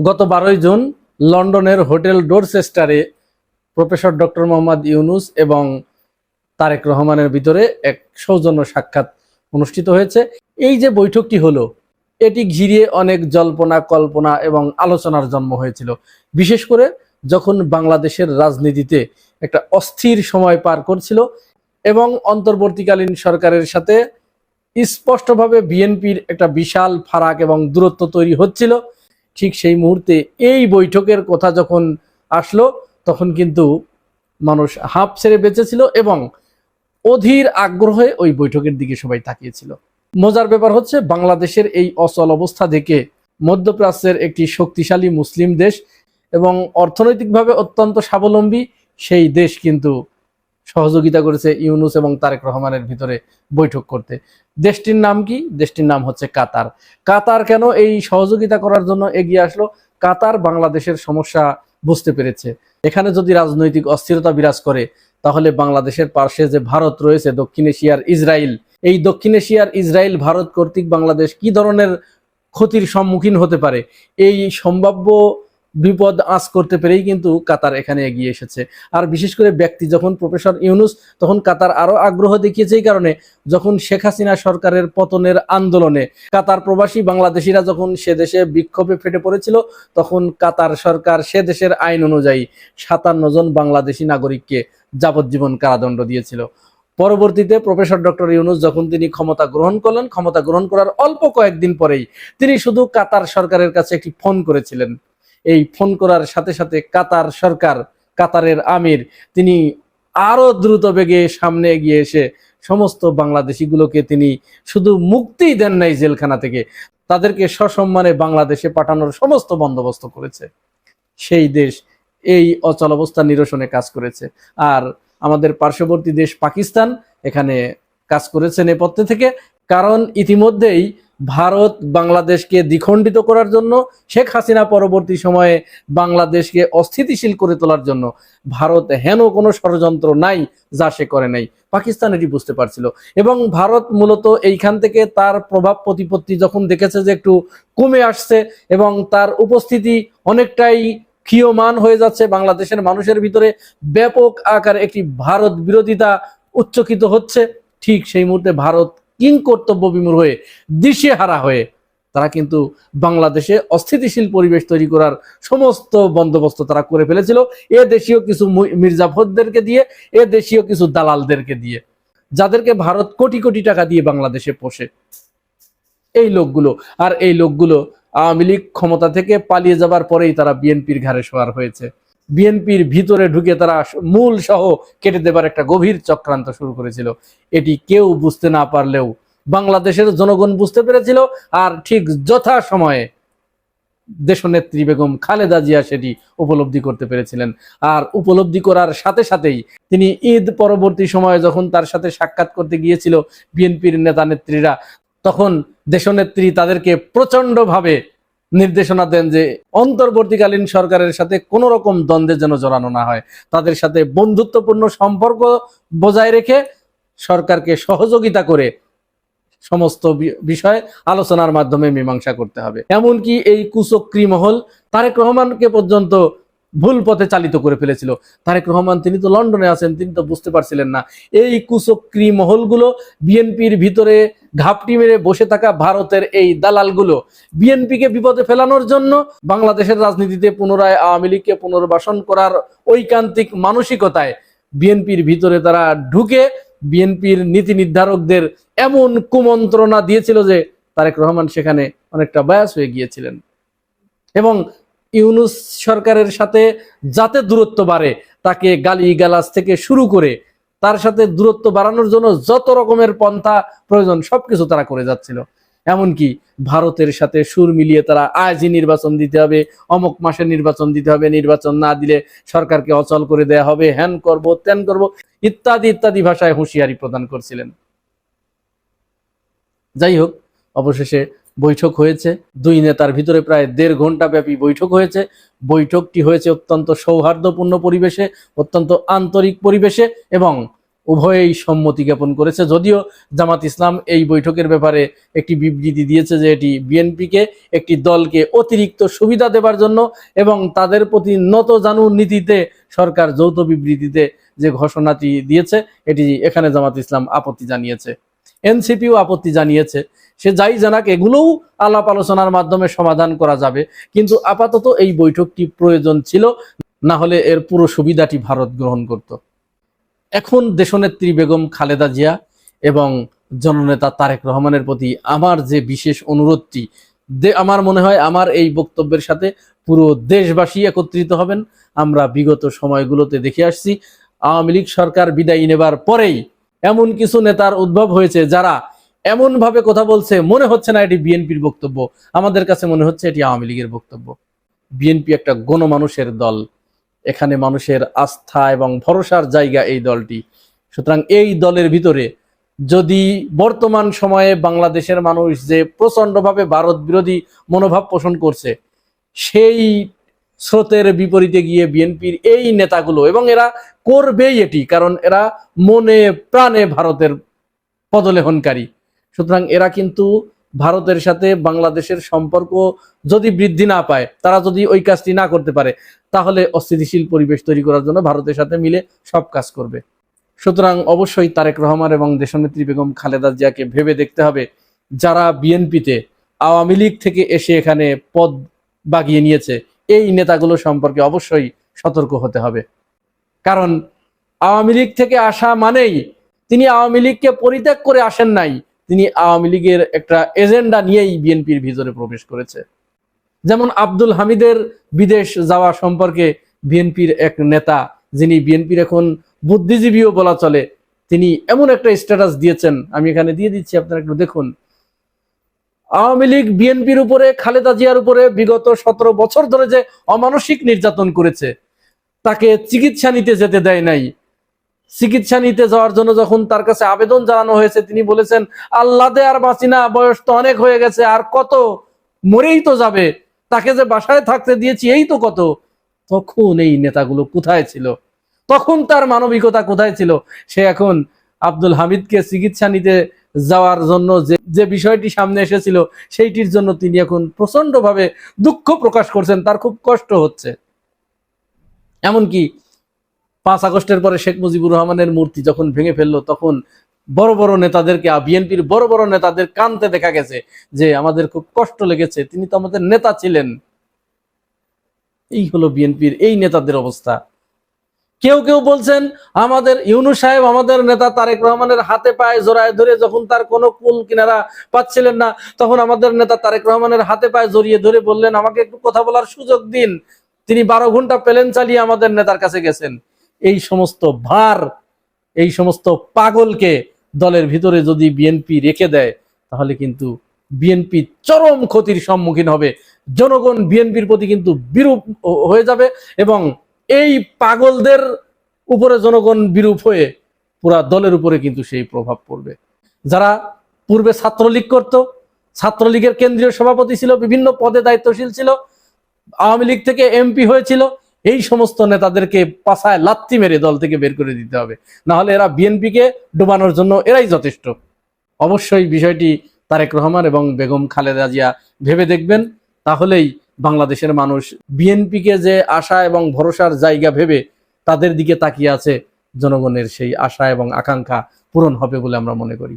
গত বারোই জুন লন্ডনের হোটেল ডোরসেস্টারে প্রফেসর ডক্টর মোহাম্মদ ইউনুস এবং তারেক রহমানের ভিতরে এক সৌজন্য সাক্ষাৎ অনুষ্ঠিত হয়েছে। এই যে বৈঠকটি হলো, এটি ঘিরিয়ে অনেক জল্পনা, কল্পনা এবং আলোচনার জন্ম হয়েছিল। বিশেষ করে যখন বাংলাদেশের রাজনীতিতে একটা অস্থির সময় পার করছিল এবং অন্তর্বর্তীকালীন সরকারের সাথে স্পষ্টভাবে বিএনপির একটা বিশাল ফারাক এবং দূরত্ব তৈরি হচ্ছিল ঠিক সেই মুহূর্তে এই বৈঠকের কথা যখন আসলো, তখন কিন্তু মানুষ হাঁপ ছেড়ে বেঁচেছিল এবং অধীর আগ্রহে ওই বৈঠকের দিকে সবাই তাকিয়েছিল। মজার ব্যাপার হচ্ছে, বাংলাদেশের এই অচল অবস্থা দেখে মধ্যপ্রাচ্যের একটি শক্তিশালী মুসলিম দেশ এবং অর্থনৈতিকভাবে অত্যন্ত স্বাবলম্বী সেই দেশ কিন্তু সহযোগিতা করেছে ইউনুস এবং তারেক রহমানের ভিতরে বৈঠক করতে। দেশটির নাম কি? দেশটির নাম হচ্ছে কাতার। কাতার কেন এই সহযোগিতা করার জন্য এগিয়ে আসলো? কাতার বাংলাদেশের সমস্যা বুঝতে পেরেছে। এখানে যদি রাজনৈতিক অস্থিরতা বিরাজ করে, তাহলে বাংলাদেশের পার্শ্বে যে ভারত রয়েছে, দক্ষিণ এশিয়ার ইসরায়েল এই দক্ষিণ এশিয়ার ইসরায়েল ভারত কর্তৃক বাংলাদেশ কি ধরনের ক্ষতির সম্মুখীন হতে পারে? এই সম্ভাব্য বিপদ আঁচ করতে পেরেই কিন্তু কাতার এখানে এগিয়ে এসেছে। আর বিশেষ করে ব্যক্তি যখন প্রফেসর ইউনুস, তখন কাতার আরও আগ্রহ দেখিয়েছে এই কারণে, যখন শেখ হাসিনা সরকারের পতনের আন্দোলনে কাতার প্রবাসী বাংলাদেশিরা যখন সে দেশে বিক্ষোভে ফেটে পড়েছিল, তখন কাতার সরকার সে দেশের আইন অনুযায়ী সাতান্ন জন বাংলাদেশি নাগরিককে যাবজ্জীবন কারাদণ্ড দিয়েছিল। পরবর্তীতে প্রফেসর ডক্টর ইউনুস যখন তিনি ক্ষমতা গ্রহণ করলেন, ক্ষমতা গ্রহণ করার অল্প কয়েকদিন পরেই তিনি শুধু কাতার সরকারের কাছে একটি ফোন করেছিলেন। এই ফোন করার সাথে সাথে কাতার সরকার, কাতারের আমির, তিনি আরও দ্রুত বেগে সামনে এগিয়ে এসে সমস্ত বাংলাদেশিগুলোকে তিনি শুধু মুক্তিই দেন নাই জেলখানা থেকে। তাদেরকে সসম্মানে বাংলাদেশে পাঠানোর সমস্ত বন্দোবস্ত করেছে। সেই দেশ এই অচল অবস্থা নিরসনে কাজ করেছে। আর আমাদের পার্শ্ববর্তী দেশ পাকিস্তান এখানে কাজ করেছে নেপথ্যে থেকে। কারণ ইতিমধ্যেই ভারত বাংলাদেশকে দ্বিখণ্ডিত করার জন্য, শেখ হাসিনা পরবর্তী সময়ে বাংলাদেশকে অস্থিতিশীল করে তোলার জন্য। ভারত হেন কোনো ষড়যন্ত্র নাই যা সে করে নাই। পাকিস্তান এটি বুঝতে পারছিল। এবং ভারত মূলত এইখান থেকে তার প্রভাব প্রতিপত্তি যখন দেখেছে যে একটু কমে আসছে এবং তার উপস্থিতি অনেকটাই ক্ষীয়মান হয়ে যাচ্ছে, বাংলাদেশের মানুষের ভিতরে ব্যাপক আকার একটি ভারত বিরোধিতা উচ্চকিত হচ্ছে। ঠিক সেই মুহূর্তে ভারত কিং কর্তব্য বিমূর হয়ে দিশেহারা হয়ে তারা কিন্তু বাংলাদেশে অস্থিতিশীল পরিবেশ তৈরি করার সমস্ত বন্দোবস্ত তারা করে ফেলেছিল। এ দেশীয় কিছু মির্জাফরদেরকে দিয়ে, এ দেশীয় কিছু দালালদেরকে দিয়ে, যাদেরকে ভারত কোটি কোটি টাকা দিয়ে বাংলাদেশে পোষে। এই লোকগুলো, আর এই লোকগুলো আওয়ামী লীগ ক্ষমতা থেকে পালিয়ে যাবার পরেই তারা বিএনপির ঘাড়ে সওয়ার হয়েছে। বিএনপির ভিতরে ঢুকে তারা মূল সহ কেটে দেবার একটা গভীর চক্রান্ত শুরু করেছিল। এটি কেউ বুঝতে না পারলেও বাংলাদেশের জনগণ বুঝতে পেরেছিল আর ঠিক যথা সময়ে দেশনেত্রী বেগম খালেদা জিয়া সেটি উপলব্ধি করতে পেরেছিলেন। আর উপলব্ধি করার সাথে সাথেই তিনি ঈদ পরবর্তী সময়ে যখন তার সাথে সাক্ষাৎ করতে গিয়েছিল বিএনপির নেতা নেত্রীরা তখন দেশনেত্রী তাদেরকে প্রচন্ডভাবে নির্দেশনা দেন যে অন্তর্বর্তীকালীন সরকারের সাথে কোনো রকম দ্বন্দ্বে যেন জড়ানো না হয়। তাদের সাথে বন্ধুত্বপূর্ণ সম্পর্ক বজায় রেখে সরকারকে সহযোগিতা করে সমস্ত বিষয় আলোচনার মাধ্যমে মীমাংসা করতে হবে। এমনকি এই কুচক্রী মহল তারেক রহমানকে পর্যন্ত ভুল পথে চালিত করে ফেলেছিল। তারেক রহমান, তিনি তো লন্ডনে আছেন, তিনি তো বুঝতে পারছিলেন না। এই কুচক্রী মহলগুলো বিএনপির ভিতরে ঘাপটি মেরে বসে থাকা ভারতের এই দালালগুলো। বিএনপিকে বিপদে ফেলানোর জন্য বাংলাদেশের রাজনীতিতে পুনরায় আওয়ামী লীগকে পুনর্বাসন করার ঐকান্তিক মানসিকতায় বিএনপির ভিতরে তারা ঢুকে বিএনপির নীতি নির্ধারকদের এমন কুমন্ত্রণা দিয়েছিল যে তারেক রহমান সেখানে অনেকটা বায়াস হয়ে গিয়েছিলেন। এবং ইউনুস সরকারের সাথে যাতে দূরত্ব বাড়ে, তাকে গালি গালাজ থেকে শুরু করে তার সাথে দূরত্ব বাড়ানোর জন্য যত রকমের পন্থা প্রয়োজন, সবকিছু তারা করে যাচ্ছিল। এমনকি ভারতের সাথে সুর মিলিয়ে তারা আজই নির্বাচন দিতে হবে, অমুক মাসে নির্বাচন দিতে হবে, নির্বাচন না দিলে সরকারকে অচল করে দেয়া হবে হ্যান করব ত্যান করব, ইত্যাদি ইত্যাদি ভাষায় হুঁশিয়ারি প্রদান করছিলেন। যাই হোক, অবশেষে বৈঠক হয়েছে। দুই নেতার ভিতরে প্রায় দেড় ঘণ্টা ব্যাপী বৈঠক হয়েছে। বৈঠকটি হয়েছে অত্যন্ত সৌহার্দ্যপূর্ণ পরিবেশে, অত্যন্ত আন্তরিক পরিবেশে এবং উভয়েই সম্মতি জ্ঞাপন করেছে। যদিও জামাত ইসলাম এই বৈঠকের ব্যাপারে একটি বিবৃতি দিয়েছে যে এটি বিএনপিকে একটি দলকে অতিরিক্ত সুবিধা দেবার জন্য এবং তাদের প্রতি নত জানু নীতিতে সরকার যৌথ বিবৃতিতে যে ঘোষণাটি দিয়েছে, এটি এখানে জামাত ইসলাম আপত্তি জানিয়েছে। এনসিপিও আপত্তি জানিয়েছে। সে যাই জানাক, এগুলোও আলাপ আলোচনার মাধ্যমে সমাধান করা যাবে। কিন্তু আপাতত এই বৈঠকটি প্রয়োজন ছিল, না হলে এর পুরো সুবিধাটি ভারত গ্রহণ করত। এখন দেশনেত্রী বেগম খালেদা জিয়া এবং জননেতা তারেক রহমানের প্রতি আমার যে বিশেষ অনুরোধটি আমার মনে হয় আমার এই বক্তব্যের সাথে পুরো দেশবাসী একত্রিত হবেন। আমরা বিগত সময়গুলোতে দেখে আসছি, আওয়ামী লীগ সরকার বিদায় নেবার পরেই এমন কিছু নেতার উদ্ভব হয়েছে যারা এমন ভাবে কথা বলছে, মনে হচ্ছে না এটি বিএনপির বক্তব্য। আমাদের কাছে মনে হচ্ছে এটি আওয়ামী লীগের বক্তব্য। বিএনপি একটা গণমানুষের দল। এখানে মানুষের আস্থা এবং ভরসার জায়গা এই দলটি। সুতরাং এই দলের ভিতরে যদি বর্তমান সময়ে বাংলাদেশের মানুষ যে প্রচন্ডভাবে ভারত বিরোধী মনোভাব পোষণ করছে, সেই স্রোতের বিপরীতে গিয়ে বিএনপির এই নেতাগুলো, এবং এরা করবেই এটি, কারণ এরা মনে প্রাণে ভারতের পদলেহনকারী সুতরাং এরা কিন্তু ভারতের সাথে বাংলাদেশের সম্পর্ক যদি বৃদ্ধি না পায়, তারা যদি ওই কাজটি না করতে পারে, তাহলে অস্থিতিশীল পরিবেশ তৈরি করার জন্য ভারতের সাথে মিলে সব কাজ করবে। সুতরাং অবশ্যই তারেক রহমান এবং দেশনেত্রী বেগম খালেদা জিয়াকে ভেবে দেখতে হবে, যারা বিএনপিতে আওয়ামী লীগ থেকে এসে এখানে পদ বাগিয়ে নিয়েছে, এই নেতাগুলো সম্পর্কে অবশ্যই সতর্ক হতে হবে। কারণ আওয়ামী লীগ থেকে আসা মানেই তিনি আওয়ামী লীগকে পরিত্যাগ করে আসেন নাই তিনি আওয়ামী লীগের একটা এজেন্ডা নিয়েই বিএনপির ভিতরে প্রবেশ করেছে। যেমন আব্দুল হামিদের বিদেশ যাওয়া সম্পর্কে বিএনপির এক নেতা, যিনি বিএনপির এখন বুদ্ধিজীবীও বলা চলে, তিনি এমন একটা স্ট্যাটাস দিয়েছেন। আমি এখানে দিয়ে দিচ্ছি, আপনারা একটু দেখুন। আওয়ামী লীগ বিএনপির উপরে, খালেদা জিয়ার উপরে বিগত সতেরো বছর ধরে যে অমানসিক নির্যাতন করেছে, তাকে চিকিৎসা নিতে যেতে দেয় নাই। চিকিৎসা নিতে যাওয়ার জন্য যখন তার কাছে আবেদন জানানো হয়েছে, তিনি বলেছেন, আল্লাহ দে আর বাঁচি না, বয়স তো অনেক হয়ে গেছে, আর কত মরেই তো যাবে। তাকে যে বাসায় থাকতে দিয়েছি, এই তো কত। তখন এই নেতাগুলো কোথায় ছিল? তখন তার মানবিকতা কোথায় ছিল? সে এখন আব্দুল হামিদকে চিকিৎসা নিতে যাওয়ার জন্য যে যে বিষয়টি সামনে এসেছিল, সেইটির জন্য তিনি এখন প্রচন্ডভাবে দুঃখ প্রকাশ করছেন। তার খুব কষ্ট হচ্ছে। এমনকি পাঁচ আগস্টের পরে শেখ মুজিবুর রহমানের মূর্তি যখন ভেঙে ফেলল, তখন বড় বড় নেতাদেরকে বিএনপির বড় বড় নেতাদের কানতে দেখা গেছে যে আমাদের খুব কষ্ট লেগেছে, তিনি তো আমাদের নেতা ছিলেন। এই হলো বিএনপির, এই নেতাদের অবস্থা। কেউ কেউ বলছেন, আমাদের ইউনু সাহেব, আমাদের নেতা তারেক রহমানের হাতে পায়ে জড়ায় ধরে যখন তার কোনো কুল কিনারা পাচ্ছিলেন না, তখন আমাদের নেতা তারেক রহমানের হাতে পায়ে জড়িয়ে ধরে বললেন, আমাকে একটু কথা বলার সুযোগ দিন। তিনি বারো ঘণ্টা প্লেন চালিয়ে আমাদের নেতার কাছে গেছেন। এই সমস্ত ভার, এই সমস্ত পাগলকে দলের ভিতরে যদি বিএনপি রেখে দেয়, তাহলে কিন্তু বিএনপি চরম ক্ষতির সম্মুখীন হবে। জনগণ বিএনপির প্রতি কিন্তু বিরূপ হয়ে যাবে এবং এই পাগলদের উপরে জনগণ বিরূপ হয়ে পুরা দলের উপরে কিন্তু সেই প্রভাব পড়বে। যারা পূর্বে ছাত্রলীগ করত, ছাত্রলীগের কেন্দ্রীয় সভাপতি ছিল, বিভিন্ন পদে দায়িত্বশীল ছিল, আওয়ামী লীগ থেকে এমপি হয়েছিল এই সমস্ত নেতাদেরকে পাশায় লাত্তি মেরে দল থেকে বের করে দিতে হবে। না হলে এরা বিএনপিকে ডুবানোর জন্য এরাই যথেষ্ট। অবশ্যই বিষয়টি তারেক রহমান এবং বেগম খালেদা জিয়া ভেবে দেখবেন, তাহলেই বাংলাদেশের মানুষ বিএনপিকে যে আশা এবং ভরসার জায়গা ভেবে তাদের দিকে তাকিয়ে আছে, জনগণের সেই আশা এবং আকাঙ্ক্ষা পূরণ হবে বলে আমরা মনে করি।